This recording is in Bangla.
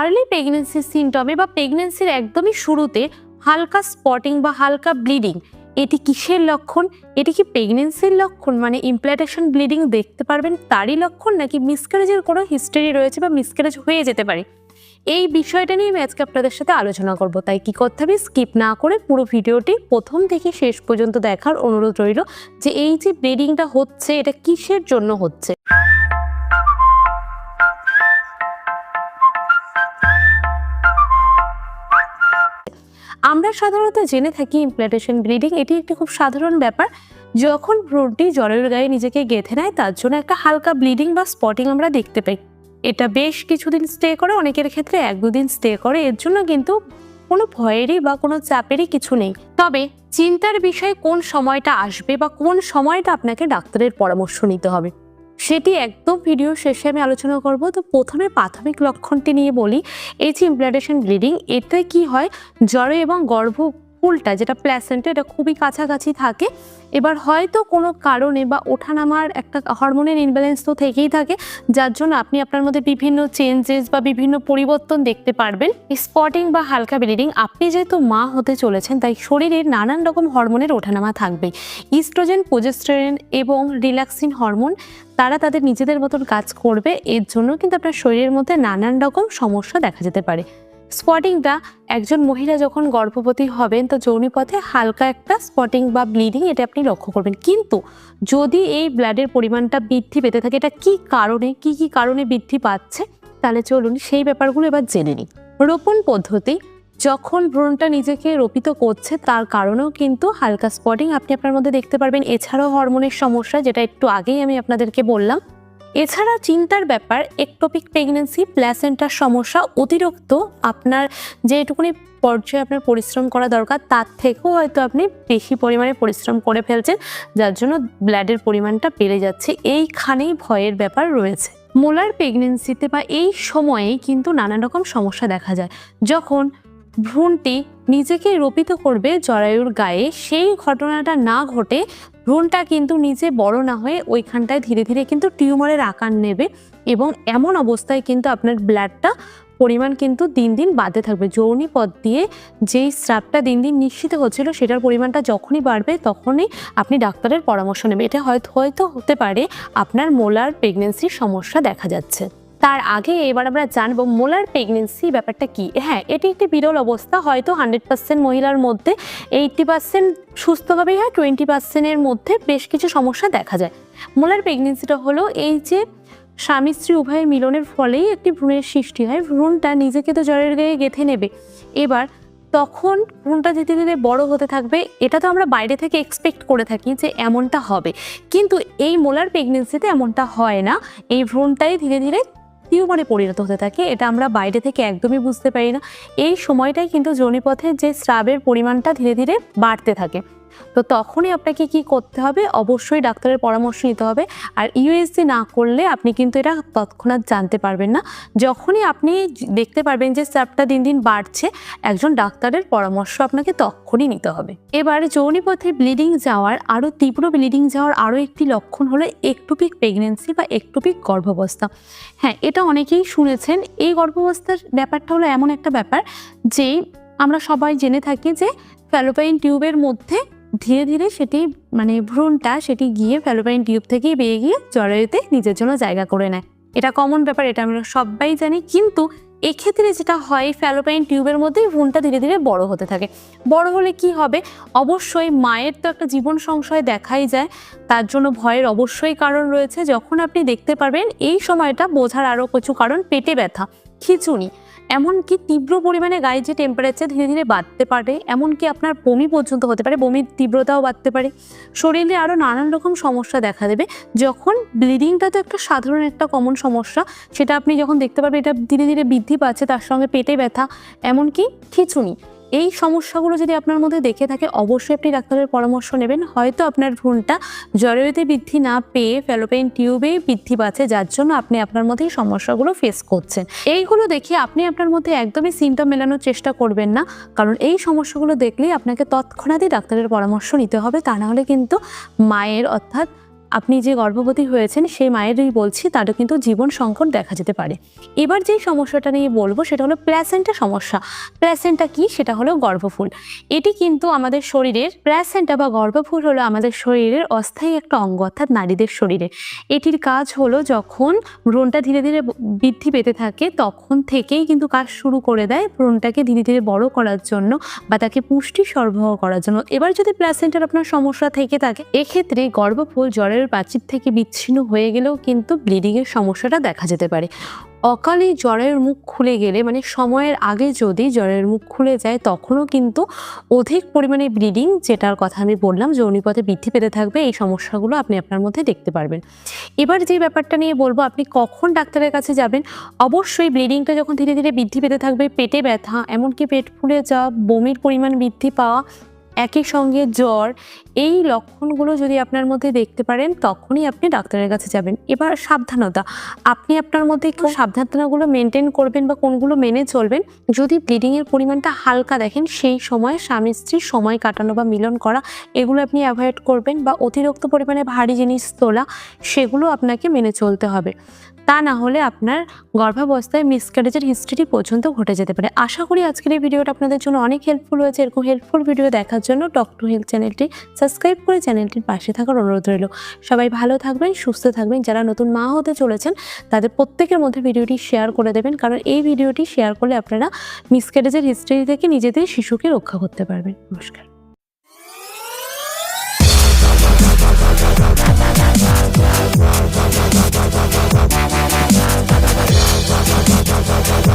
আর্লি প্রেগনেন্সির সিমটমে বা প্রেগনেন্সির একদমই শুরুতে হালকা স্পটিং বা হালকা ব্লিডিং এটি কিসের লক্ষণ? এটি কি প্রেগনেন্সির লক্ষণ? মানে ইমপ্লান্টেশন ব্লিডিং দেখতে পারবেন তারই লক্ষণ নাকি মিসক্যারেজের কোনো হিস্টোরি রয়েছে বা মিসক্যারেজ হয়ে যেতে পারে? এই বিষয়টা নিয়ে আমি আজকে আপনাদের সাথে আলোচনা করব, তাই কি করতে হবে স্কিপ না করে পুরো ভিডিওটি প্রথম থেকে শেষ পর্যন্ত দেখার অনুরোধ রইল যে এই যে ব্লিডিংটা হচ্ছে, এটা কিসের জন্য হচ্ছে? আমরা সাধারণত জেনে থাকি ইমপ্লান্টেশন ব্লিডিং এটি একটি খুব সাধারণ ব্যাপার। যখন ভ্রূণটি জলের গায়ে নিজেকে গেঁথে নেয়, তার জন্য একটা হালকা ব্লিডিং বা স্পটিং আমরা দেখতে পাই। এটা বেশ কিছুদিন স্টে করে, অনেকের ক্ষেত্রে এক দুদিন স্টে করে, এর জন্য কিন্তু কোনো ভয়েরই বা কোনো চাপেরই কিছু নেই। তবে চিন্তার বিষয়ে কোন সময়টা আসবে বা কোন সময়টা আপনাকে ডাক্তারের পরামর্শ নিতে হবে? সেটি একদম ভিডিও শেষে আমি আলোচনা করব। তো প্রথমে প্রাথমিক লক্ষণটি নিয়ে বলি, এই যে ইমপ্লান্টেশন ব্লিডিং এতে কি হয়? জ্বরে এবং গর্ভফুলটা যেটা প্ল্যাসেন্টা এটা খুবই কাছাকাছি থাকে। এবার হয়তো কোনো কারণে বা ওঠানামার একটা হরমোনের ইনব্যালেন্স তো থেকেই থাকে, যার জন্য আপনি আপনার মধ্যে বিভিন্ন চেঞ্জেস বা বিভিন্ন পরিবর্তন দেখতে পারবেন। স্পটিং বা হালকা ব্লিডিং আপনি যেহেতু মা হতে চলেছেন, তাই শরীরের নানান রকম হরমোনের ওঠানামা থাকবে। ইস্ট্রোজেন প্রোজেস্টেরন এবং রিল্যাক্সিন হরমোন তারা তাদের নিজেদের মতন কাজ করবে। এর জন্য কিন্তু আপনার শরীরের মধ্যে নানান রকম সমস্যা দেখা যেতে পারে। স্পটিংটা একজন মহিলা যখন গর্ভবতী হবেন, তো যৌনিপথে হালকা একটা স্পটিং বা ব্লিডিং এটা আপনি লক্ষ্য করবেন। কিন্তু যদি এই ব্লাডের পরিমাণটা বৃদ্ধি পেতে থাকে, এটা কি কারণে, কি কি কারণে বৃদ্ধি পাচ্ছে, তাহলে চলুন সেই ব্যাপারগুলো এবার জেনে নিই। রোপণ পদ্ধতি, যখন ভ্রূণটা নিজেকে রোপিত করছে, তার কারণেও কিন্তু হালকা স্পটিং আপনি আপনার মধ্যে দেখতে পারবেন। এছাড়াও হরমোনের সমস্যা, যেটা একটু আগেই আমি আপনাদেরকে বললাম এছাড়া চিন্তার ব্যাপার একটোপিক প্রেগনেন্সি প্ল্যাসেন্টার সমস্যা অতিরিক্ত আপনার যেটুকুনি পর্যায়ে আপনার পরিশ্রম করা দরকার, তার থেকেও হয়তো আপনি বেশি পরিমাণে পরিশ্রম করে ফেলছেন, যার জন্য ব্লাডের পরিমাণটা বেড়ে যাচ্ছে। এইখানেই ভয়ের ব্যাপার রয়েছে। মোলার প্রেগনেন্সিতে বা এই সময়েই কিন্তু নানান রকম সমস্যা দেখা যায়। যখন ভ্রূণটি নিজেকে রোপিত করবে জরায়ুর গায়ে, সেই ঘটনাটা না ঘটে ভ্রূণটা কিন্তু নিজে বড় না হয়ে ওইখানটায় ধীরে ধীরে কিন্তু টিউমারের আকার নেবে এবং এমন অবস্থায় কিন্তু আপনার ব্লাডটা পরিমাণ কিন্তু দিন দিন বাড়তে থাকবে। যৌনি পথ দিয়ে যেই স্রাবটা দিন দিন নিশ্চিত হচ্ছিল সেটার পরিমাণটা যখনই বাড়বে তখনই আপনি ডাক্তারের পরামর্শ নেবেন। এটা হয়তো হয়তো হতে পারে আপনার মোলার প্রেগনেন্সির সমস্যা দেখা যাচ্ছে। তার আগে এবার আমরা জানব মোলার প্রেগনেন্সি ব্যাপারটা কি? হ্যাঁ এটি একটি বিরল অবস্থা। হয়তো হান্ড্রেড পার্সেন্ট মহিলার মধ্যে এইটটি পার্সেন্ট সুস্থভাবেই হয়, টোয়েন্টি পার্সেন্টের মধ্যে বেশ কিছু সমস্যা দেখা যায়। মোলার প্রেগনেন্সিটা হলো এই যে স্বামী স্ত্রী উভয়ের মিলনের ফলেই একটি ভ্রূণের সৃষ্টি হয়। ভ্রূণটা নিজেকে তো জ্বরের গায়ে গেঁথে নেবে। এবার তখন ভ্রূণটা ধীরে ধীরে বড় হতে থাকবে। এটা তো আমরা বাইরে থেকে এক্সপেক্ট করে থাকি যে এমনটা হবে। কিন্তু এই মোলার প্রেগনেন্সিতে এমনটা হয় না। এই ভ্রূণটাই ধীরে ধীরে টিউমারে পরিণত হতে থাকে, এটা আমরা বাইরে থেকে একদমই বুঝতে পারি না। এই সময়টাই কিন্তু যৌনিপথে যে স্রাবের পরিমাণটা ধীরে ধীরে বাড়তে থাকে। তো তখনই আপনাকে কি করতে হবে? অবশ্যই ডাক্তারের পরামর্শ নিতে হবে। আর ইউএসজি না করলে আপনি কিন্তু এটা তৎক্ষণাৎ জানতে পারবেন না। যখনই আপনি দেখতে পারবেন যে স্যাপটা দিন দিন বাড়ছে, একজন ডাক্তারের পরামর্শ আপনাকে তখনই নিতে হবে। এবার যৌনিপথে ব্লিডিং যাওয়ার আরও তীব্র ব্লিডিং যাওয়ার আরও একটি লক্ষণ হলো একটুপিক প্রেগনেন্সি বা একটুপিক গর্ভাবস্থা। হ্যাঁ এটা অনেকেই শুনেছেন। এই গর্ভাবস্থার ব্যাপারটা হলো এমন একটা ব্যাপার যে আমরা সবাই জেনে থাকি যে ফ্যালোপাইন টিউবের মধ্যে ধীরে ধীরে সেটি মানে ভ্রূণটা সেটি গিয়ে ফ্যালোপাইন টিউব থেকেই বেরিয়ে গিয়ে জরায়ুতে নিজের জন্য জায়গা করে নেয়। এটা কমন ব্যাপার, এটা আমরা সবাই জানি। কিন্তু এক্ষেত্রে যেটা হয়, ফ্যালোপাইন টিউবের মধ্যেই ভ্রূণটা ধীরে ধীরে বড় হতে থাকে। বড় হলে কি হবে? অবশ্যই মায়ের তো একটা জীবন সংশয় দেখাই যায়। তার জন্য ভয়ের অবশ্যই কারণ রয়েছে। যখন আপনি দেখতে পারবেন, এই সময়টা বোঝার আরও কিছু কারণ, পেটে ব্যথা, খিচুনি এমনকি তীব্র পরিমাণে গায়ে যে টেম্পারেচার ধীরে ধীরে বাড়তে পারে, এমনকি আপনার বমি পর্যন্ত হতে পারে, বমির তীব্রতাও বাড়তে পারে। শরীরে আরও নানান রকম সমস্যা দেখা দেবে। যখন ব্লিডিংটা তো একটা সাধারণ একটা কমন সমস্যা, সেটা আপনি যখন দেখতে পারবেন এটা ধীরে ধীরে বৃদ্ধি পাচ্ছে, তার সঙ্গে পেটে ব্যথা, এমনকি খিচুনি। এই সমস্যাগুলো যদি আপনার মধ্যে দেখে থাকে, অবশ্যই আপনি ডাক্তারের পরামর্শ নেবেন। হয়তো আপনার ভ্রূণটা জরায়ুতে বৃদ্ধি না পেয়ে ফ্যালোপেইন টিউবে বৃদ্ধি পাচ্ছে, যার জন্য আপনি আপনার মধ্যে এই সমস্যাগুলো ফেস করছেন। এইগুলো দেখে আপনি আপনার মধ্যে একদমই সিমটম মেলানোর চেষ্টা করবেন না, কারণ এই সমস্যাগুলো দেখলেই আপনাকে তৎক্ষণাৎই ডাক্তারের পরামর্শ নিতে হবে। তা নাহলে কিন্তু মায়ের অর্থাৎ আপনি যে গর্ভবতী হয়েছেন, সেই মায়েরই বলছি, তারও কিন্তু জীবন সংকট দেখা যেতে পারে। এবার যেই সমস্যাটা নিয়ে বলব, সেটা হলো প্ল্যাসেন্টা সমস্যা। প্ল্যাসেন্টা কি? সেটা হলো গর্ভফুল। এটি কিন্তু আমাদের শরীরের প্ল্যাসেন্টা বা গর্ভফুল হলো আমাদের শরীরের অস্থায়ী একটা অঙ্গ, অর্থাৎ নারীদের শরীরে। এটির কাজ হলো যখন ভ্রণটা ধীরে ধীরে বৃদ্ধি পেতে থাকে, তখন থেকেই কিন্তু কাজ শুরু করে দেয় ভ্রূণটাকে ধীরে ধীরে বড় করার জন্য বা তাকে পুষ্টি সরবরাহ করার জন্য। এবার যদি প্ল্যাসেন্টার আপনার সমস্যা থেকে থাকে, এক্ষেত্রে গর্ভফুল জ্বরের প্রাচীর থেকে বিচ্ছিন্ন হয়ে গেলেও কিন্তু ব্লিডিংয়ের সমস্যাটা দেখা যেতে পারে। অকালে জ্বরের মুখ খুলে গেলে মানে সময়ের আগে যদি জ্বরের মুখ খুলে যায়, তখনও কিন্তু অধিক পরিমাণে ব্লিডিং যেটার কথা আমি বললাম যৌনিপথে বৃদ্ধি পেতে থাকবে। এই সমস্যাগুলো আপনি আপনার মধ্যে দেখতে পারবেন। এবার যে ব্যাপারটা নিয়ে বলব, আপনি কখন ডাক্তারের কাছে যাবেন? অবশ্যই ব্লিডিংটা যখন ধীরে ধীরে বৃদ্ধি পেতে থাকবে, পেটে ব্যথা, এমনকি পেট ফুলে যাওয়া, বমির পরিমাণ বৃদ্ধি পাওয়া একই সঙ্গে জ্বর এই লক্ষণগুলো যদি আপনার মধ্যে দেখতে পারেন তখনই আপনি ডাক্তারের কাছে যাবেন। এবার সাবধানতা আপনি আপনার মধ্যে একটু সাবধানতাগুলো মেনটেন করবেন বা কোনগুলো মেনে চলবেন। যদি ব্লিডিংয়ের পরিমাণটা হালকা দেখেন সেই সময় স্বামী স্ত্রীর সময় কাটানো বা মিলন করা এগুলো আপনি অ্যাভয়েড করবেন বা অতিরিক্ত পরিমাণে ভারী জিনিস তোলা সেগুলো আপনাকে মেনে চলতে হবে। তা না হলে আপনার গর্ভাবস্থায় মিসক্যারেজের হিস্ট্রিটি পর্যন্ত ঘটে যেতে পারে। আশা করি আজকের এই ভিডিওটা আপনাদের জন্য অনেক হেল্পফুল হয়েছে। এরকম হেল্পফুল ভিডিও দেখার জন্য টক টু হেলথ চ্যানেলটি সাবস্ক্রাইব করে চ্যানেলটির পাশে থাকার অনুরোধ রইল। সবাই ভালো থাকবেন, সুস্থ থাকবেন। যারা নতুন মা হতে চলেছেন, তাদের প্রত্যেকের মধ্যে ভিডিওটি শেয়ার করে দেবেন। কারণ এই ভিডিওটি শেয়ার করলে আপনারা মিসক্যারেজের হিস্ট্রি থেকে নিজেদের শিশুকে রক্ষা করতে পারবেন। নমস্কার।